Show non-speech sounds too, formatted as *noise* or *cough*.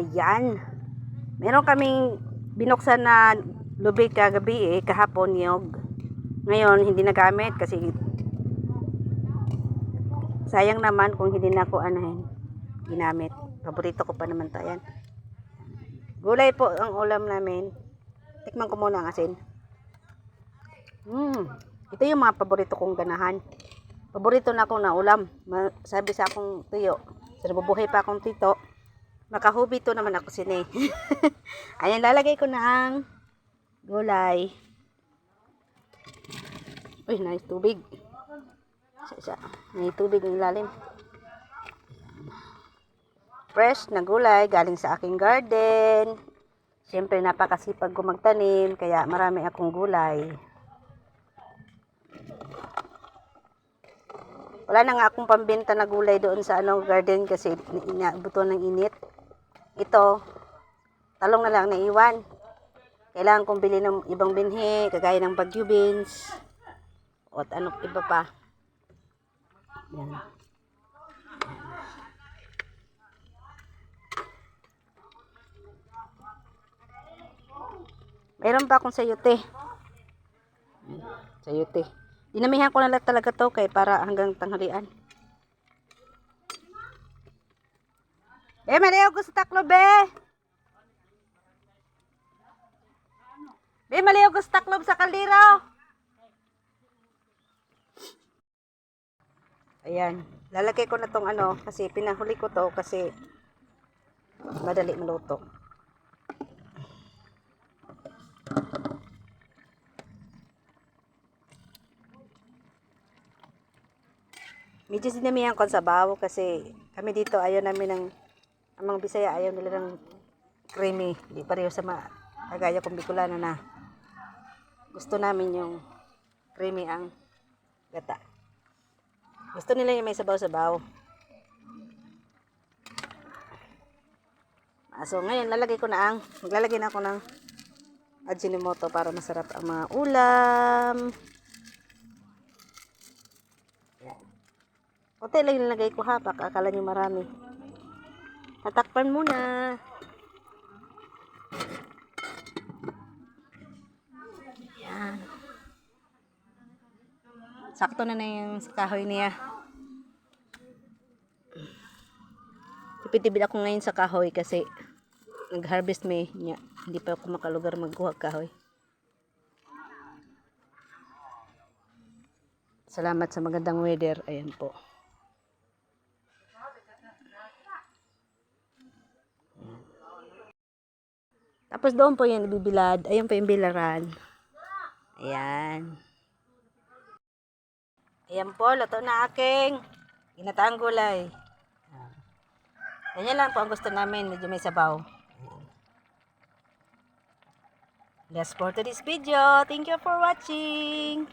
Ayan. Meron kaming binuksan na lubid kagabi eh, kahapon yung ngayon hindi nagamit kasi sayang naman kung hindi na ako anahin ginamit. Paborito ko pa naman to. Ayan. Gulay po ang ulam namin. Tikman ko muna ang asin. Hmm. Ito yung mga paborito kong ganahan. Paborito na ako na ulam. Sabi sa akong tuyo. Sa nabubuhay pa akong tito. Makahubi to naman ako sini. *laughs* Ayan, lalagay ko na ang gulay. Uy, nice tubig. Isa, isa. May tubig ng ilalim. Fresh na gulay galing sa aking garden. Siyempre, napakasipag ko magtanim, kaya marami akong gulay. Wala na nga akong pambenta na gulay doon sa ano garden kasi inabuto ng init. Ito, talong na lang naiwan. Kailangan kong bili ng ibang binhi, kagaya ng bagyo beans. O at ano iba pa. Yan. Meron pa akong sayote. Sayote. Dinamihan ko na lang talaga to kay para hanggang tanghalian. Eh, maliw ko sa taklo, be. Be, maliw ko sa taklob sa kaldero. Ayan. Lalagay ko na tong ano, kasi pinahuli ko to kasi madali maluto. Medyo sinamihan ko sa bawo kasi kami dito ayaw namin ng ang mga Bisaya ayaw nila ng creamy. Di pareho sa mga kagaya kong Bicolana na gusto namin yung creamy ang gata. Gusto nila yung may sabaw-sabaw. Ah, So ngayon lalagay ko na ang maglalagay na ako ng Ajinomoto para masarap ang mga ulam. Yan. Lang nilagay ko ha, baka akala marami. Tatakpan muna. Yan. Sakto na na yung kahoy niya. Tipid-tipid ako ngayon sa kahoy kasi nag-harvest may niya. Hindi pa ako makalugar magkuha kahoy. Salamat sa magandang weather. Ayan po. Tapos doon po yung ibibilad. Ayun po yung bilaran. Ayan. Ayan po, luto na aking ginataang gulay. Ganyan lang po ang gusto namin. Medyo may sabaw. That's for today's video. Thank you for watching.